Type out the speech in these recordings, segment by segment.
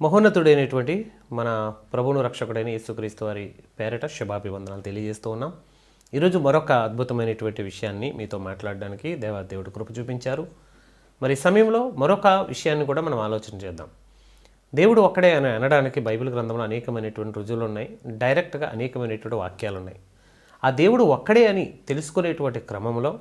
మహోన్నతుడైనటువంటి మన ప్రభును రక్షకుడైన యేసుక్రీస్తు వారి పేరట శుభాభివందనాలు తెలియజేస్తూ ఉన్నాం. ఈరోజు మరొక అద్భుతమైనటువంటి విషయాన్ని మీతో మాట్లాడడానికి దేవాదేవుడు కృప చూపించారు. మరి సమయంలో మరొక విషయాన్ని కూడా మనం ఆలోచన చేద్దాం. దేవుడు ఒక్కడే అని అనడానికి బైబిల్ గ్రంథంలో అనేకమైనటువంటి రుజువులు ఉన్నాయి. డైరెక్ట్గా అనేకమైనటువంటి వాక్యాలు ఉన్నాయి ఆ దేవుడు ఒక్కడే అని తెలుసుకునేటువంటి క్రమంలో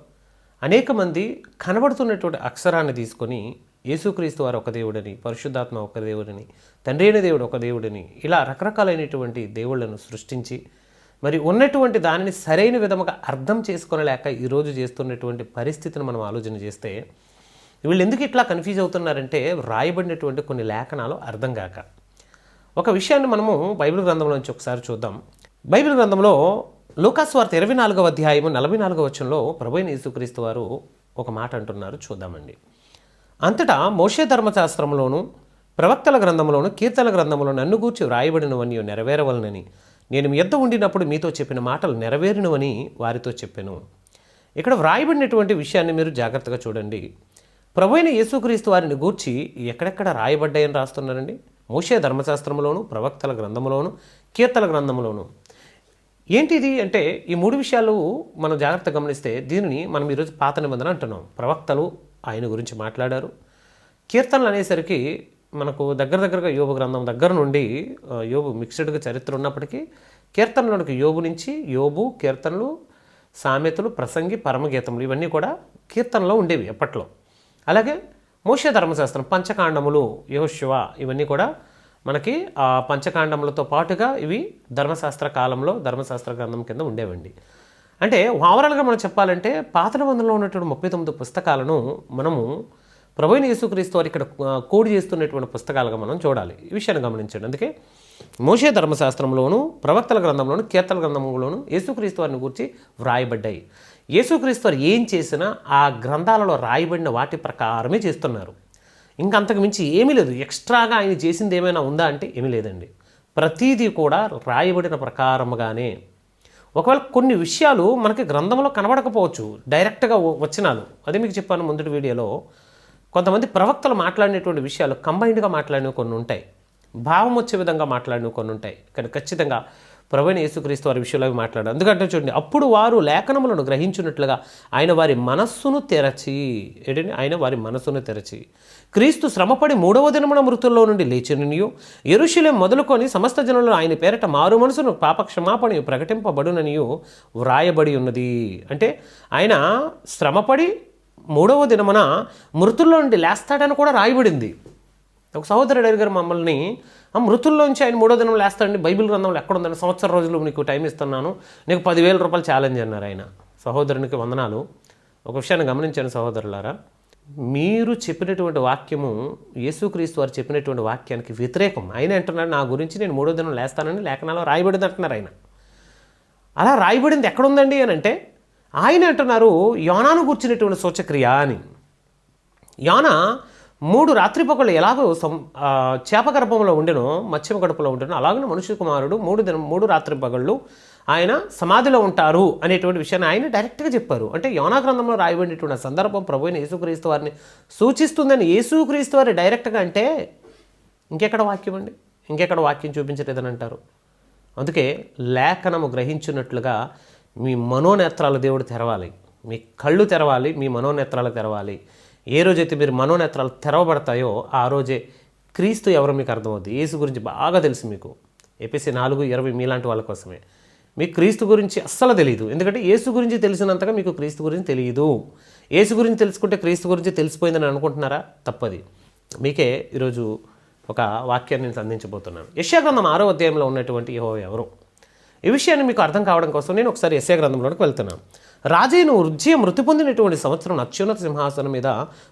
అనేక మంది కనబడుతున్నటువంటి అక్షరాన్ని తీసుకొని యేసుక్రీస్తు వారు ఒక దేవుడని పరిశుద్ధాత్మ ఒక దేవుడని తండ్రి అయిన దేవుడు ఒక దేవుడని ఇలా రకరకాలైనటువంటి దేవుళ్ళను సృష్టించి మరి ఉన్నటువంటి దానిని సరైన విధముగా అర్థం చేసుకోలేక ఈరోజు చేస్తున్నటువంటి పరిస్థితిని మనం ఆలోచన చేస్తే వీళ్ళు ఎందుకు ఇట్లా కన్ఫ్యూజ్ అవుతున్నారంటే రాయబడినటువంటి కొన్ని లేఖనాలు అర్థం కాక. ఒక విషయాన్ని మనము బైబిల్ గ్రంథంలోంచి ఒకసారి చూద్దాం. బైబిల్ గ్రంథంలో లూకాస్ వార్త ఇరవై నాలుగవ అధ్యాయము నలభై నాలుగవ వచనంలో ప్రభైన యేసుక్రీస్తు వారు ఒక మాట అంటున్నారు. చూద్దామండి. అంతటా మోషే ధర్మశాస్త్రంలోను ప్రవక్తల గ్రంథంలోను కీర్తన గ్రంథంలోను నన్ను గూర్చి వ్రాయబడినవని నెరవేరవలనని. నేను మీ ఉండినప్పుడు మీతో చెప్పిన మాటలు నెరవేరినవని వారితో చెప్పాను. ఇక్కడ వ్రాయబడినటువంటి విషయాన్ని మీరు జాగ్రత్తగా చూడండి. ప్రభువైన యేసుక్రీస్తు వారిని గూర్చి ఎక్కడెక్కడ రాయబడ్డాయని రాస్తున్నారండి? మోషే ధర్మశాస్త్రంలోను ప్రవక్తల గ్రంథంలోను కీర్తన గ్రంథంలోను ఏంటిది అంటే ఈ మూడు విషయాలు మనం జాగ్రత్తగా గమనిస్తే దీనిని మనం ఈరోజు పాత నిబంధన అంటున్నాం. ప్రవక్తలు ఆయన గురించి మాట్లాడారు. కీర్తనలు అనేసరికి మనకు దగ్గర దగ్గరగా యోబు గ్రంథం దగ్గర నుండి యోగు యోబు మిక్స్డ్గా చరిత్ర ఉన్నప్పటికీ కీర్తనలోనికి యోబు నుంచి యోబు కీర్తనలు సామెతలు ప్రసంగి పరమగీతములు ఇవన్నీ కూడా కీర్తనలో ఉండేవి ఎప్పట్లో. అలాగే మోషే ధర్మశాస్త్రం పంచకాండములు యోశివ ఇవన్నీ కూడా మనకి ఆ పంచకాండములతో పాటుగా ఇవి ధర్మశాస్త్ర కాలంలో ధర్మశాస్త్ర గ్రంథం కింద ఉండేవండి. అంటే ఓవరాల్గా మనం చెప్పాలంటే పాత నిబంధనలో ఉన్నటువంటి ముప్పై తొమ్మిది పుస్తకాలను మనము ప్రభుత్వ యేసుక్రీస్తు వారు ఇక్కడ కోడి కోడ్ చేస్తున్నటువంటి పుస్తకాలుగా మనం చూడాలి. ఈ విషయాన్ని గమనించండి. అందుకే మోషే ధర్మశాస్త్రంలోను ప్రవక్తల గ్రంథంలోను కీర్తల గ్రంథంలోను యేసుక్రీస్తు వారిని గురించి వ్రాయబడ్డాయి. యేసుక్రీస్తు వారు ఏం చేసినా ఆ గ్రంథాలలో రాయబడిన వాటి ప్రకారమే చేస్తున్నారు. ఇంకా అంతకు మించి ఏమీ లేదు. ఎక్స్ట్రాగా ఆయన చేసింది ఏమైనా ఉందా అంటే ఏమీ లేదండి. ప్రతీదీ కూడా రాయబడిన ప్రకారముగానే ఒకవేళ కొన్ని విషయాలు మనకి గ్రంథంలో కనబడకపోవచ్చు డైరెక్ట్గా వచ్చినాలు అదే మీకు చెప్పాను ముందటి వీడియోలో. కొంతమంది ప్రవక్తలు మాట్లాడినటువంటి విషయాలు కంబైన్డ్గా మాట్లాడినవి కొన్ని ఉంటాయి. భావం వచ్చే విధంగా మాట్లాడిన కొన్ని ఉంటాయి. కానీ ఖచ్చితంగా ప్రవీణ యేసుక్రీస్తు వారి విషయంలో అవి మాట్లాడారు. ఎందుకంటే చూడండి అప్పుడు వారు లేఖనములను గ్రహించినట్లుగా ఆయన వారి మనస్సును తెరచి ఏంటంటే ఆయన వారి మనస్సును తెరచి క్రీస్తు శ్రమపడి మూడవ దినమున మృతుల్లో నుండి లేచిననియు ఎరుషులే మొదలుకొని సమస్త జనులను ఆయన పేరట మారు మనసును పాప క్షమాపణ ప్రకటింపబడుననియు వ్రాయబడి ఉన్నది. అంటే ఆయన శ్రమపడి మూడవ దినమున మృతుల్లో నుండి లేస్తాడని కూడా రాయబడింది. ఒక సహోదరుడు అడిగారు మమ్మల్ని ఆ మృతుల్లోంచి ఆయన మూడో దినం లేస్తాడండి. బైబిల్ గ్రంథంలో ఎక్కడ ఉందని సంవత్సరం రోజులు నీకు టైం ఇస్తున్నాను. నీకు పదివేల రూపాయలు ఛాలెంజ్ అన్నారు ఆయన. సహోదరునికి వందనాలు. ఒక విషయాన్ని గమనించాను సహోదరులారా. మీరు చెప్పినటువంటి వాక్యము యేసుక్రీస్తు వారు చెప్పినటువంటి వాక్యానికి వ్యతిరేకం. ఆయన అంటున్నాడు నా గురించి నేను మూడో దినం లేస్తానని లేఖనాలు రాయబడింది అంటున్నారు ఆయన. అలా రాయబడింది ఎక్కడుందండి అని అంటే ఆయన అంటున్నారు యోనాను కూర్చున్నటువంటి సూచక్రియ అని. యోనా మూడు రాత్రిపొగళ్ళు ఎలాగో సం చేప గర్భంలో ఉండెను మత్స్యం గడుపులో ఉండెను అలాగే మనుష్య కుమారుడు మూడు దినం మూడు రాత్రిపగళ్ళు ఆయన సమాధిలో ఉంటారు అనేటువంటి విషయాన్ని ఆయన డైరెక్ట్గా చెప్పారు. అంటే యోనా గ్రంథంలో రాయబడినటువంటి సందర్భం ప్రభు అయిన యేసుక్రీస్తు వారిని సూచిస్తుందని యేసుక్రీస్తు వారి డైరెక్ట్గా అంటే ఇంకెక్కడ వాక్యం అండి? ఇంకెక్కడ వాక్యం చూపించలేదని అంటారు. అందుకే లేఖనము గ్రహించినట్లుగా మీ మనోనేత్రాలు దేవుడు తెరవాలి. మీ కళ్ళు తెరవాలి మీ మనోనేత్రాలు తెరవాలి. ఏ రోజైతే మీరు మనోనేత్రాలు తెరవబడతాయో ఆ రోజే క్రీస్తు ఎవరో మీకు అర్థమవుద్ది. యేసు గురించి బాగా తెలుసు మీకు. ఏపీసీ నాలుగు ఇరవై మీలాంటి వాళ్ళ కోసమే. మీకు క్రీస్తు గురించి అస్సలు తెలియదు ఎందుకంటే యేసు గురించి తెలిసినంతగా మీకు క్రీస్తు గురించి తెలియదు యేసు గురించి తెలుసుకుంటే క్రీస్తు గురించి తెలిసిపోయిందని అనుకుంటున్నారా? తప్పది. మీకే ఈరోజు ఒక వాక్యాన్ని నేను అందించబోతున్నాను. యశాగ్రంథం ఆరో అధ్యాయంలో ఉన్నటువంటి యహో ఎవరు? ఈ విషయాన్ని మీకు అర్థం కావడం కోసం నేను ఒకసారి యశాగ్రంథంలోకి వెళ్తున్నాను. రాజైన వృద్ధి మృతి పొందినటువంటి సంవత్సరం అత్యున్నత సింహాసనం మీద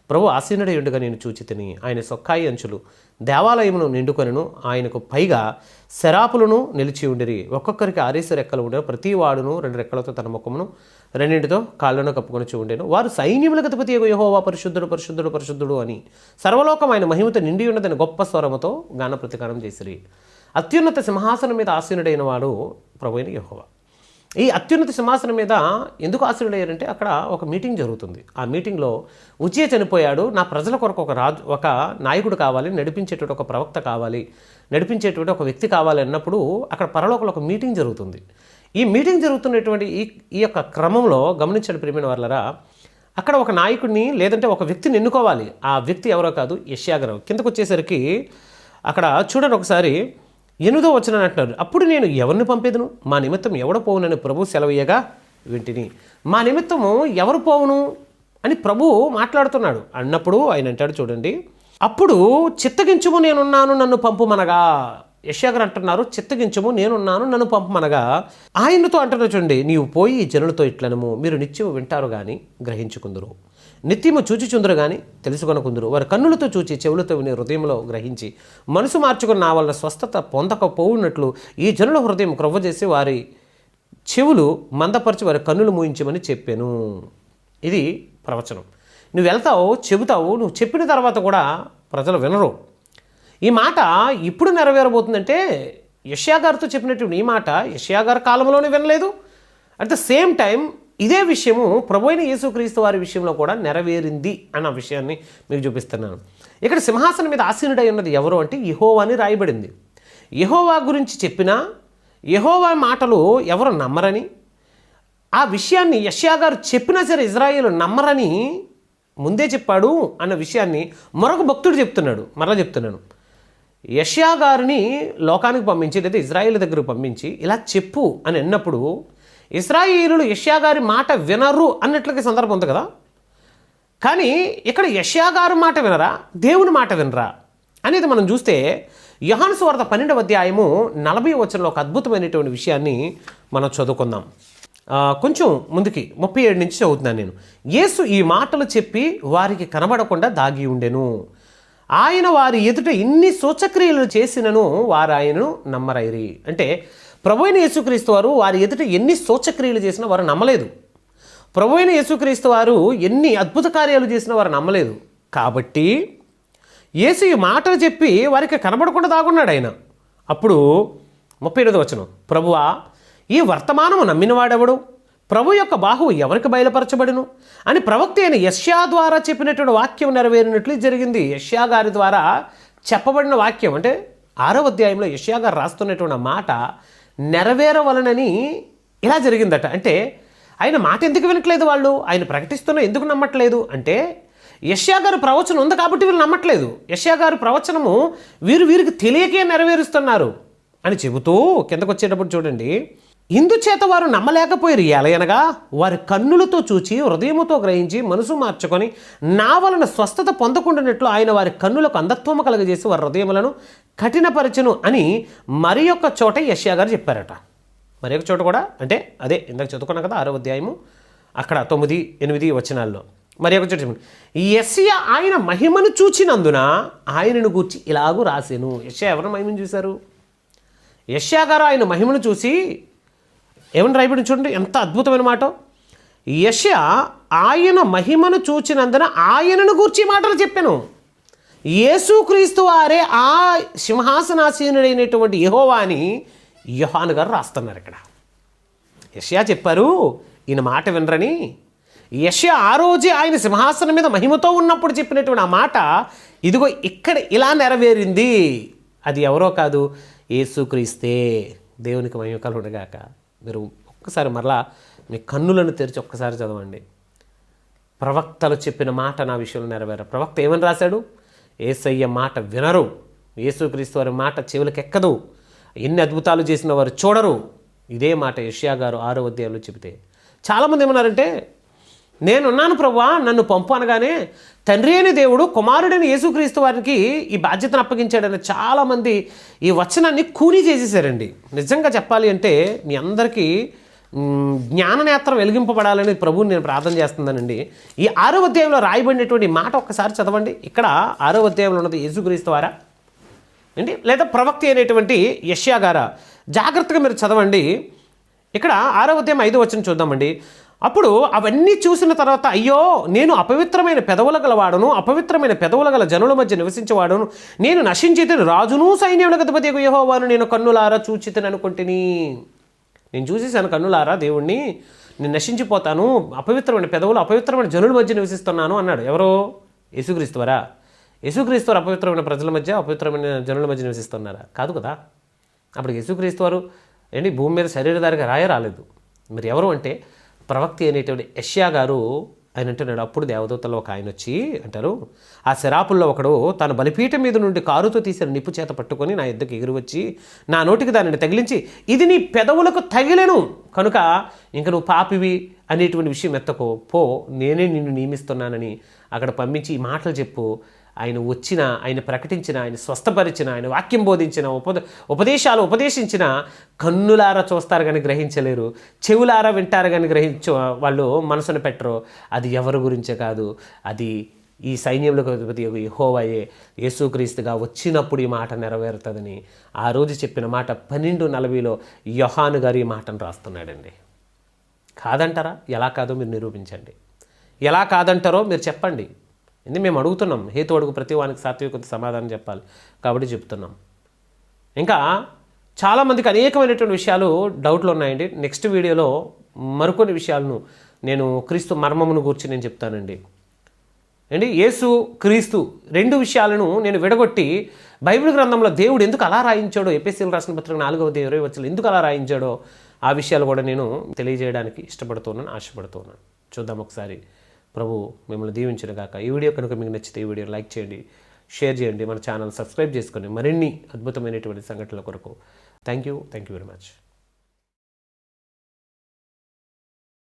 ప్రభు ఆసీనుడై నేను చూచితిని ఆయన సొక్కాయి అంచులు దేవాలయమును నిండుకొనెను ఆయనకు పైగా శరాపులను నిలిచి ఉండిరి. ఒక్కొక్కరికి ఆరేసి రెక్కలు ఉండేను ప్రతి వాడును రెండు రెక్కలతో తన ముఖమును రెండింటితో కాళ్ళను కప్పుకొని ఉండేను. వారు సైన్యముల గతిపతి యహోవా పరిశుద్ధుడు పరిశుద్ధుడు పరిశుద్ధుడు అని సర్వలోకం ఆయన మహిమతో నిండి ఉన్నదని గొప్ప స్వరముతో గాన ప్రతికారం చేసిరి. అత్యున్నత సింహాసనం మీద ఆసీనుడైన వాడు ప్రభు అయిన యహోవా. ఈ అత్యున్నత సింహాసనం మీద ఎందుకు ఆశ్రయులయ్యారంటే అక్కడ ఒక మీటింగ్ జరుగుతుంది. ఆ మీటింగ్లో ఉచియ చనిపోయాడు నా ప్రజల కొరకు ఒక రాజు ఒక నాయకుడు కావాలి నడిపించేటువంటి ఒక ప్రవక్త కావాలి నడిపించేటువంటి ఒక వ్యక్తి కావాలి అన్నప్పుడు అక్కడ పరలోకంలో ఒక మీటింగ్ జరుగుతుంది. ఈ మీటింగ్ జరుగుతున్నటువంటి ఈ ఈ యొక్క క్రమంలో గమనించండి ప్రియమైన వాళ్ళరా అక్కడ ఒక నాయకుడిని లేదంటే ఒక వ్యక్తిని ఎన్నుకోవాలి. ఆ వ్యక్తి ఎవరో కాదు యష్యాగరం కిందకు వచ్చేసరికి అక్కడ చూడండి ఒకసారి ఎనిమిదో వచ్చిన అంటున్నారు అప్పుడు నేను ఎవరిని పంపేదను? మా నిమిత్తం ఎవడు పోవునని ప్రభు సెలవయ్యగా వింటిని. మా నిమిత్తము ఎవరు పోవును? అని ప్రభు మాట్లాడుతున్నాడు. అన్నప్పుడు ఆయన అంటాడు చూడండి. అప్పుడు చిత్తగించుము నేనున్నాను నన్ను పంపుమనగా. యశాగర్ అంటున్నారు చిత్తగించము నేనున్నాను నన్ను పంపమనగా. ఆయనతో అంటున్నా చూడండి నీవు పోయి జనులతో ఇట్లనము మీరు నిత్యము వింటారు కానీ గ్రహించుకుందరు. నిత్యము చూచిచుందరు కానీ తెలుసుకొనకుందరు. వారి కన్నులతో చూచి చెవులతో విని హృదయంలో గ్రహించి మనసు మార్చుకుని నా వల్ల స్వస్థత పొందకపోవున్నట్లు ఈ జనుల హృదయం క్రొవ్వ చేసి వారి చెవులు మందపరిచి వారి కన్నులు మూయించమని చెప్పాను. ఇది ప్రవచనం. నువ్వు వెళ్తావు చెబుతావు నువ్వు చెప్పిన తర్వాత కూడా ప్రజలు వినరు. ఈ మాట ఇప్పుడు నెరవేరబోతుందంటే యష్యా గారితో చెప్పినటువంటి ఈ మాట యష్యా గారి కాలంలోనే వినలేదు. అట్ ద సేమ్ టైం ఇదే విషయము ప్రభు అయిన యేసుక్రీస్తు వారి విషయంలో కూడా నెరవేరింది అన్న విషయాన్ని మీకు చూపిస్తున్నాను. ఇక్కడ సింహాసనం మీద ఆసీనుడై ఉన్నది ఎవరు అంటే యహోవా అని రాయబడింది. యహోవా గురించి చెప్పినా యహోవా మాటలు ఎవరు నమ్మరని ఆ విషయాన్ని యష్యా గారు చెప్పినా సరే ఇజ్రాయేల్ నమ్మరని ముందే చెప్పాడు అన్న విషయాన్ని మరొక భక్తుడు చెప్తున్నాడు మరలా చెప్తున్నాను. యష్యా గారిని లోకానికి పంపించి లేదా ఇజ్రాయేల్ దగ్గరకు పంపించి ఇలా చెప్పు అని అన్నప్పుడు ఇస్రాయిలు యష్యా గారి మాట వినరు అన్నట్లకి సందర్భం ఉంది కదా. కానీ ఇక్కడ యష్యా గారు మాట వినరా దేవుని మాట వినరా అనేది మనం చూస్తే యోహాను సువార్త పన్నెండవ అధ్యాయము నలభై వచనంలో ఒక అద్భుతమైనటువంటి విషయాన్ని మనం చదువుకుందాం. కొంచెం ముందుకి ముప్పై ఏడు నుంచి చదువుతున్నాను నేను. యేసు ఈ మాటలు చెప్పి వారికి కనబడకుండా దాగి ఉండెను. ఆయన వారి ఎదుట ఇన్ని సూచక్రియలు చేసినను వారు ఆయనను నమ్మరైరి. అంటే ప్రభు అయిన యేసుక్రీస్తు వారు వారి ఎదుట ఎన్ని సూచక్రియలు చేసినా వారు నమ్మలేదు. ప్రభు అయిన యేసుక్రీస్తు వారు ఎన్ని అద్భుత కార్యాలు చేసినా వారు నమ్మలేదు. కాబట్టి యేసు ఈ మాటలు చెప్పి వారికి కనబడకుండా దాగున్నాడు ఆయన. అప్పుడు ముప్పై ఎనిమిది వచనం. ప్రభువా ఈ వర్తమానము నమ్మినవాడెవడు? ప్రభు యొక్క బాహువు ఎవరికి బయలుపరచబడును? అని ప్రవక్త అయిన యష్యా ద్వారా చెప్పినటువంటి వాక్యం నెరవేరినట్లు జరిగింది. యష్యా గారి ద్వారా చెప్పబడిన వాక్యం అంటే ఆరో అధ్యాయంలో యష్యా గారు రాస్తున్నటువంటి మాట నెరవేరవలనని ఇలా జరిగిందట. అంటే ఆయన మాట ఎందుకు వినట్లేదు వాళ్ళు? ఆయన ప్రకటిస్తున్న ఎందుకు నమ్మట్లేదు? అంటే యష్యా గారి ప్రవచనం ఉంది కాబట్టి వీళ్ళు నమ్మట్లేదు. యష్యా గారి ప్రవచనము వీరు వీరికి తెలియకే నెరవేరుస్తున్నారు అని చెబుతూ కిందకు వచ్చేటప్పుడు చూడండి. ఇందుచేత వారు నమ్మలేకపోయారు ఎలయనగా వారి కన్నులతో చూచి హృదయముతో గ్రహించి మనసు మార్చుకొని నా వలన స్వస్థత పొందకుండానట్లు ఆయన వారి కన్నులకు అంధత్వము కలగజేసి వారి హృదయములను కఠినపరచును అని మరి యొక్క చోట యష్యా గారు చెప్పారట. మరి ఒక చోట కూడా అంటే అదే ఇందాక చదువుకున్నా కదా ఆరో అధ్యాయము అక్కడ తొమ్మిది ఎనిమిది వచనాల్లో. మరి ఒక చోట యస్య ఆయన మహిమను చూచినందున ఆయనను గూర్చి ఇలాగూ రాశాను యశ్యా ఎవరిని మహిమను చూశారు? యష్యా గారు ఆయన మహిమను చూసి ఏమని రాయబడి చూడండి? ఎంత అద్భుతమైన మాట. యశ ఆయన మహిమను చూచినందున ఆయనను గూర్చి మాటలు చెప్పాను. యేసుక్రీస్తు వారే ఆ సింహాసనాసీనుడైనటువంటి యహోవా అని యోహాను గారు రాస్తున్నారు ఇక్కడ. యష్యా చెప్పారు ఈయన మాట వినరని. యష్యా ఆ రోజే ఆయన సింహాసనం మీద మహిమతో ఉన్నప్పుడు చెప్పినటువంటి ఆ మాట ఇదిగో ఇక్కడ ఇలా నెరవేరింది. అది ఎవరో కాదు యేసుక్రీస్తే దేవునికి మహిమ కలుగునగాక. మీరు ఒక్కసారి మరలా మీ కన్నులను తెరిచి ఒక్కసారి చదవండి. ప్రవక్తలు చెప్పిన మాట నా విషయంలో నెరవేర ప్రవక్త ఏమని రాశాడు? ఏసయ్య మాట వినరు. యేసుక్రీస్తు వారి మాట చెవులకు ఎక్కదు ఎన్ని అద్భుతాలు చేసిన వారు చూడరు. ఇదే మాట యష్యా గారు ఆరో అధ్యాయంలో చెబితే. చాలామంది ఏమన్నారంటే నేనున్నాను ప్రభువా నన్ను పంపు అనగానే తండ్రి అయిన దేవుడు కుమారుడైన యేసుక్రీస్తు వారికి ఈ బాధ్యతను అప్పగించాడని చాలామంది ఈ వచనాన్ని కూనీ చేసేసారండి. నిజంగా చెప్పాలి అంటే మీ అందరికీ జ్ఞాననేత్రం వెలిగింపబడాలని ప్రభువుని నేను ప్రార్థన చేస్తున్నానండి. ఈ ఆరో అధ్యాయంలో రాయబడినటువంటి మాట ఒక్కసారి చదవండి. ఇక్కడ ఆరో అధ్యాయంలో ఉన్నది యేసుక్రీస్తు వారా? ఏంటి? లేదా ప్రవక్తి అయినటువంటి యష్యా గారా? జాగ్రత్తగా మీరు చదవండి. ఇక్కడ ఆరో అధ్యాయం ఐదో వచ్చిన చూద్దామండి. అప్పుడు అవన్నీ చూసిన తర్వాత అయ్యో నేను అపవిత్రమైన పెదవుల గలవాడును అపవిత్రమైన పెదవుల గల జనుల మధ్య నివసించేవాడును నేను నశించితే రాజును సైన్యముల గతిపతి యహోవాను నేను కన్నులారా చూచితని అనుకుంటుని. నేను చూసేసాను కన్నులారా దేవుణ్ణి నేను నశించిపోతాను అపవిత్రమైన పెదవులు అపవిత్రమైన జనుల మధ్య నివసిస్తున్నాను అన్నాడు. ఎవరో? యేసుక్రీస్తువరా యేసుక్రీస్తువారు అపవిత్రమైన ప్రజల మధ్య అపవిత్రమైన జనుల మధ్య నివసిస్తున్నారా? కాదు కదా. అప్పుడు యేసుక్రీస్తు వారు ఏంటి భూమి మీద శరీరధారిగా రాయ రాలేదు మరి ఎవరు అంటే ప్రవక్తి అనేటువంటి యష్యా గారు ఆయన అంటున్నాడు అప్పుడు దేవదూతలో ఒక ఆయన వచ్చి అంటారు ఆ శరాపుల్లో ఒకడు తన బలిపీఠం మీద నుండి కారుతో తీసిన నిప్పు చేత పట్టుకొని నా ఎద్దుకు ఎగురు వచ్చి నా నోటికి దానిని తగిలించి ఇది నీ పెదవులకు తగిలెను. కనుక ఇంక నువ్వు పాపివి అనేటువంటి విషయం ఎత్తకో. పో నేనే నిన్ను నియమిస్తున్నానని అక్కడ పంపించి ఈ మాటలు చెప్పు. ఆయన వచ్చిన ఆయన ప్రకటించిన ఆయన స్వస్థపరిచిన ఆయన వాక్యం బోధించిన ఉపద ఉపదేశాలు ఉపదేశించిన కన్నులారా చూస్తారు కానీ గ్రహించలేరు. చెవులారా వింటారు కానీ గ్రహించ వాళ్ళు మనసును పెట్టరు. అది ఎవరి గురించే కాదు. అది ఈ సైన్యములకు అధిపతి యెహోవాయే యేసుక్రీస్తుగా వచ్చినప్పుడు ఈ మాట నెరవేరుతుందని ఆ రోజు చెప్పిన మాట పన్నెండు నలభైలో యొహాను గారు ఈ మాటను రాస్తున్నాడండి. కాదంటారా? ఎలా కాదో మీరు నిరూపించండి. ఎలా కాదంటారో మీరు చెప్పండి. ఇది మేము అడుగుతున్నాం హేతు అడుగు ప్రతి వానికి సాత్వికత సమాధానం చెప్పాలి కాబట్టి చెప్తున్నాం. ఇంకా చాలామందికి అనేకమైనటువంటి విషయాలు డౌట్లు ఉన్నాయండి. నెక్స్ట్ వీడియోలో మరికొన్ని విషయాలను నేను క్రీస్తు మర్మమును గురించి నేను చెప్తానండి. అండి యేసు క్రీస్తు రెండు విషయాలను నేను విడగొట్టి బైబిల్ గ్రంథంలో దేవుడు ఎందుకు అలా రాయించాడో ఎపిఎస్సీలు రాసిన పత్రిక నాలుగవ ఇరవై వచ్చలు ఎందుకు అలా రాయించాడో ఆ విషయాలు కూడా నేను తెలియజేయడానికి ఇష్టపడుతున్నాను ఆశపడుతున్నాను. చూద్దాం ఒకసారి. ప్రభు మిమ్మల్ని దీవించిన కాక ఈ వీడియో కనుక మీకు నచ్చితే ఈ వీడియో లైక్ చేయండి షేర్ చేయండి మన ఛానల్ సబ్స్క్రైబ్ చేసుకొని మరిన్ని అద్భుతమైనటువంటి సంఘటనల కొరకు. Thank you thank you very much.